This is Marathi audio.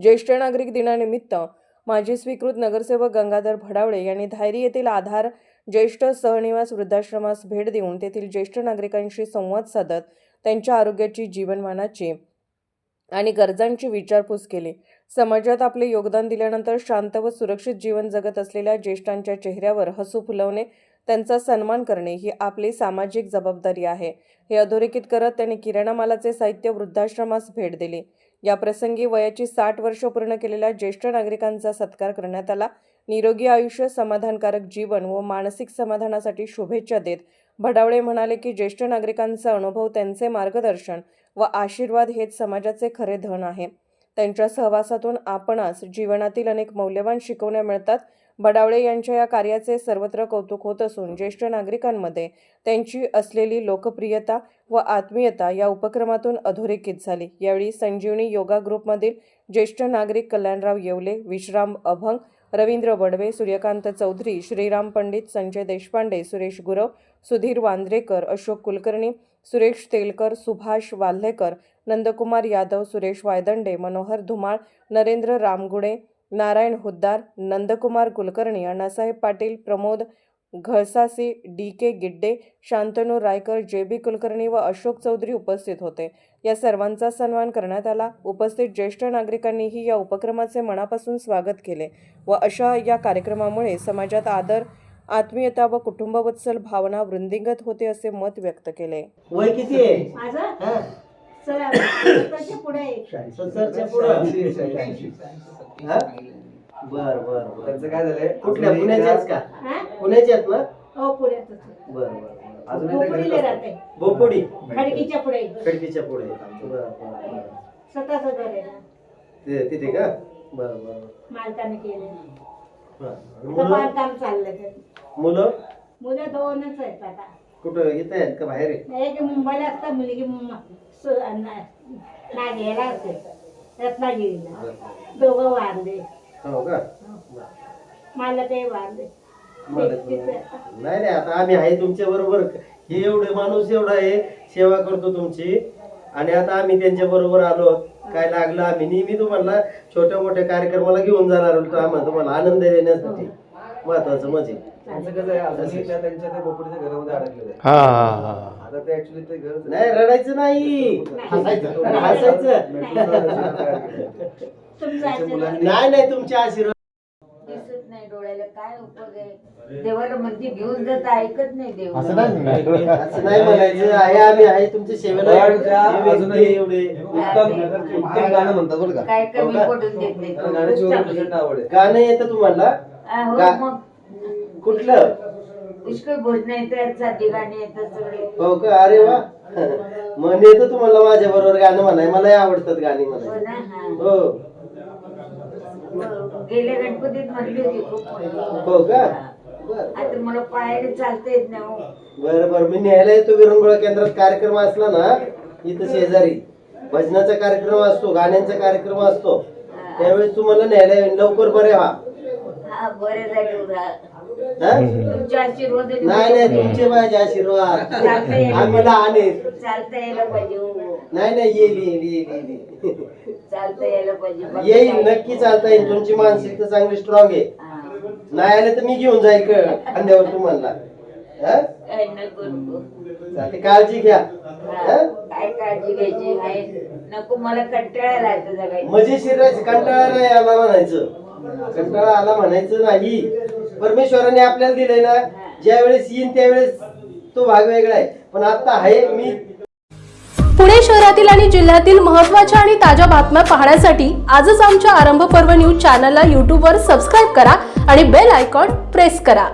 ज्येष्ठ नागरिक दिनानिमित्त माजी स्वीकृत नगरसेवक गंगाधर भडावळे यांनी धायरी येथील आधार ज्येष्ठ सहनिवास वृद्धाश्रमास भेट देऊन तेथील ज्येष्ठ नागरिकांशी संवाद साधत त्यांच्या आरोग्याची जीवनमानाची आणि गरजांची विचारपूस केली. समाजात आपले योगदान दिल्यानंतर शांत व सुरक्षित जीवन जगत असलेल्या ज्येष्ठांच्या चेहऱ्यावर हसू फुलवणे त्यांचा सन्मान करणे ही आपली सामाजिक जबाबदारी आहे. हे अधोरेखित करत त्यांनी किराणा मालाचे साहित्य वृद्धाश्रमास भेट दिली. या प्रसंगी वयाची साठ वर्ष पूर्ण केलेल्या ज्येष्ठ नागरिकांचा सत्कार करण्यात आला. निरोगी आयुष्य समाधानकारक जीवन व मानसिक समाधानासाठी शुभेच्छा देत भडावळे म्हणाले की ज्येष्ठ नागरिकांचा अनुभव त्यांचे मार्गदर्शन व आशीर्वाद हेच समाजाचे खरे धन आहे. त्यांच्या सहवासातून आपणास जीवनातील अनेक मौल्यवान शिकवण्या मिळतात. बडावळे यांच्या या कार्याचे सर्वत्र कौतुक होत असून ज्येष्ठ नागरिकांमध्ये त्यांची असलेली लोकप्रियता व आत्मीयता या उपक्रमातून अधोरेखित झाली. यावेळी संजीवनी योगा ग्रुपमधील ज्येष्ठ नागरिक Kalyanrao Yewale Vishram Abhang Ravindra Badve Suryakant Chaudhari Shriram Pandit Sanjay Deshpande Suresh Gurav Sudhir Vandrekar Ashok Kulkarni Suresh Telkar Subhash Walhekar Nandkumar Yadav Suresh Waydande Manohar Dhumal Narendra Ramgude Narayan Huddar Nandkumar Kulkarni Annasaheb Patil Pramod Ghalsasi D K Gidde Shantanu Raikar J B Kulkarni व अशोक चौधरी उपस्थित होते. या सर्वांचा सन्मान करण्यात आला. उपस्थित ज्येष्ठ नागरिकांनीही या उपक्रमाचे मनापासून स्वागत केले व अशा या कार्यक्रमामुळे समाजात आदर आत्मीयता व कुटुंबवत्सल भावना वृद्धिंगत होते असे मत व्यक्त केले. वय किती आहे? सत्तरच्या पुढे आहे. सत्तरच्या पुढं. हा? बर बर बर. त्यांचं काय झालंय? कुठल्या पुण्याच्याच का? हा? पुण्याच्या आहेत ना? हो पुण्यातच आहे. बर बर अजून एकदा राहते. बोपोडी. खडकीच्या पुढे खडकीच्या पुढे. बर बर बर. स्वतःच घर आहे. ते तिथे का? बर बर. मालकाने केले. आता मुलं? बांधकाम चाललंय. ते. मुलं? मुलं दोनच आहेत आता. कुठं इथे आहेत का बाहेर आहे एक मुंबईला असतात मुलगी मुंब- सु- ना- नागेला असते. रत्नागिरीला. दोघं वारले. हो का? मला ते वारले. मला पण- नाही नाही आता आम्ही आहे तुमच्या बरोबर. हे एवढे माणूस एवढा आहे सेवा करतो तुमची. आणि आता आम्ही त्यांच्या बरोबर आलो. काय लागलं आम्ही नेहमी तुम्हाला छोट्या मोठ्या कार्यक्रमाला घेऊन जाणार होतो आम्हाला तुम्हाला आनंद देण्यासाठी. महत्वाचं म्हणजे. त्यांचं कसं आहे अजूनही त्या त्यांच्या त्या बोकडीच्या घरामध्ये अडकलेलं आहे. हा हा हा. आता ते ऍक्च्युली ते घर नाही रडायचं नाही. हसायचं. हसायचं. तुमचं मुलांनी- नाही नाही तुमचे आशीर्वाद दिसत नाही डोळ्याला काय उपयोग आहे? देवाला म्हणते घेऊन जात ऐकत नाही देव. असं नाही असं नाही म्हणायचं. आहे आम्ही आहे तुमच्या सेवेला पण त्या हे व्यक्ती अजूनही एवढे उत्तम उत्तम गाणं म्हणतात बरं का? काय कमी हो? पडून देत नाही. गाण्याची. प्रचंड आवड आहे. गाणं येतं तुम्हाला. हो, गा- मग कुठलं? पुष्कळ भोजन येतात गाणी येतात सगळे. हो का? अरे वा. मन येतं तुम्हाला माझ्या बरोबर गाणं म्हणाय. मलाही आवडतात गाणी हो म्हणाय ना हा. हो. गेल्या गणपतीत म्हटली होती खूप. हो का? हा. बर आता मला पायाने चालता येत नाही हो. बर बर. मी न्यायला येतो विरंगुळा केंद्रात. कार्यक्रम असला ना इथं शेजारी. भजनाचा कार्यक्रम असतो गाण्यांचा कार्यक्रम असतो. त्यावेळेस तुम्हाला न्यायला येईन. लवकर बरे व्हा. हा बरे झाले उरा हा? तुमचे आशीर्वाद नाही नाही तुमचे माझे आशीर्वाद. आहेत चालता यायला पाहिजे हो. नाही नाही येईल येईल येईल येईल चालता यायला पाहिजे. येईल नक्की चालता येईल तुमची मानसिकता चांगली स्ट्रॉंग आहे. नाही आले तर मी घेऊन जाईल खांद्यावर तुम्हाला. हा? काळजी घ्या? काय काळजी घ्यायची आहे. नको मला कंटाळा जगायचं. मजेशीर राहायचं कंटाळा नाही आला म्हणायचं. कंटाळा आला म्हणायचं नाही. परमेश्वराने आपल्याला दिलंय ना ज्या वेळेस येईन त्यावेळेस तो भाग वेगळा आहे. पण आता आहे मी. पुणे शहरातील आणि जिल्ह्यातील महत्त्वाच्या आणि ताज्या बातम्या पाहण्यासाठी आजच आमच्या आरंभ पर्व न्यूज चॅनलला यूट्यूबवर सबस्क्राईब करा आणि बेल आयकॉन प्रेस करा.